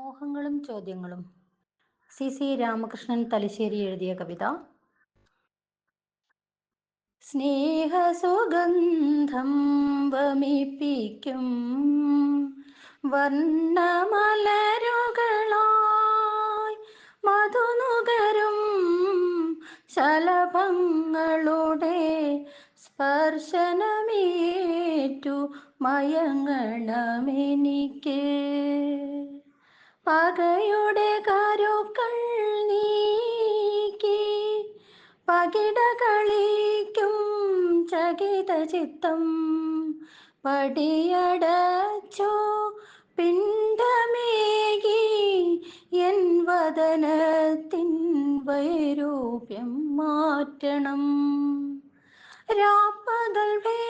മോഹങ്ങളും ചോദ്യങ്ങളും. C. C. Ramakrishnan Thalassery എഴുതിയ കവിത. സ്നേഹസുഗന്ധം വമിപ്പിക്കും വർണമലരുകളായി മധുനുകരും ശലഭങ്ങളുടെ സ്പർശനമേറ്റു മയങ്ങണമെനിക്ക്. പകയുടെ കരുക്കൾ നീക്കി പകിട കളിക്കും ചകിത ചിത്തം പടിയടച്ചോ പിണ്ടമേകി എൻ വദനത്തിൻ വൈരൂപ്യം മാറ്റണം. രാപ്പകൽ ഭേദമില്ലാതെ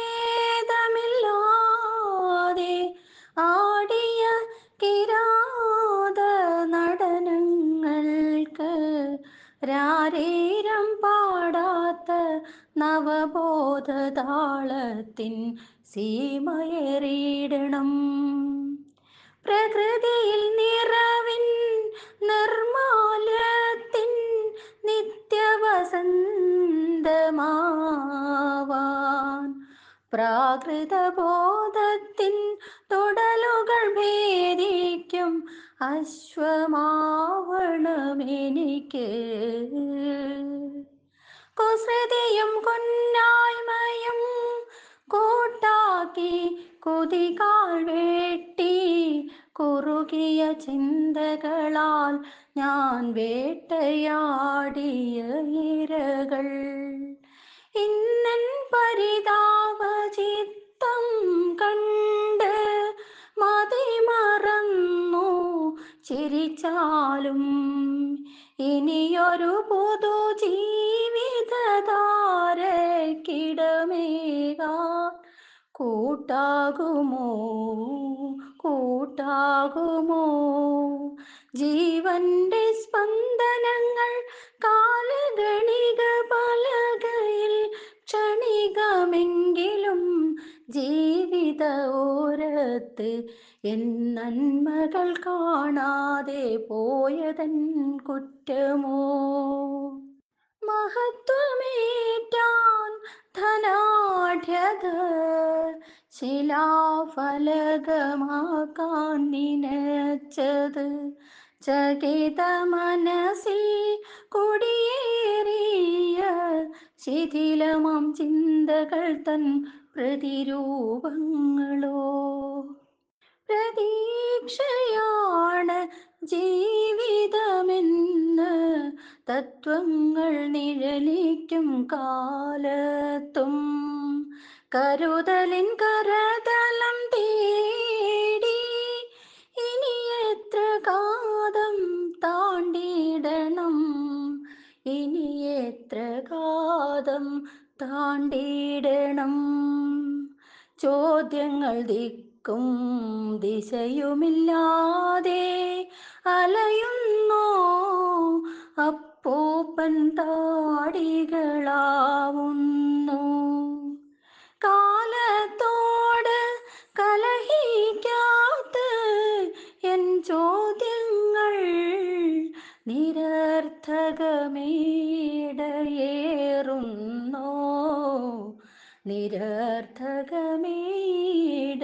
നവബോധതാളത്തിൻ സീമയേറിയിടണം. പ്രകൃതിയിൽ നിറവിൻ നിർമാലത്തിൻ നിത്യവസന്തമാവാൻ പ്രാകൃതബോധത്തിൻ തുടലുകൾ ഭേദിക്കും അശ്വമാവണമെനിക്ക്. കുസൃതിയും കൊന്നായ്മയും കൂട്ടാക്കി കുതികാൽ വെട്ടി കുറുകിയ ചിന്തകളാൽ ഞാൻ വേട്ടയാടിയ ഇരകൾ. ഇന്നൻ പരിതാപചിത്തം ചിരിച്ചാലും ഇനിയൊരു പുതു ജീവിതധാരക്കിടമേക കൂട്ടാകുമോ? കൂട്ടാകുമോ? ജീവന്റെ സ്പന്ദനങ്ങൾ കാലഗണിക പലകയിൽ ക്ഷണികമെങ്കിലും ജീവിത ഓരത്ത് എൻ നന്മകൾ കാണാതെ പോയതൻ കുറ്റമോ? മഹത്വമേറ്റാൻ ധനാഠ്യത ശിലാഫലകമാക്കാൻ നിനച്ചത് ചകിത മനസ്സിൽ കുടിയേറിയ ശിഥിലമാം ചിന്തകൾ തൻ പ്രതിരൂപങ്ങളോ? പ്രതീക്ഷയാണ് ജീവിതമെന്ന് തത്വങ്ങൾ നിഴലിക്കും കാലത്തും. കരുതലിൻ കരതലം തേടി ഇനി എത്ര കാതം താണ്ടിടണം? ഇനി എത്ര കാതം താണ്ടിടണം? ചോദ്യങ്ങൾ ദിക്കും ദിശയുമില്ലാതെ അലയുന്നോ. അപ്പൂപ്പൻ താടികളാവുന്നു. കാലത്തോട് കലഹിക്കാത്ത എൻ ചോദ്യങ്ങൾ നിരർത്ഥകമേടയേറുന്നോ.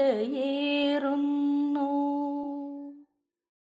നിരർത്ഥകമേടയേറുന്നു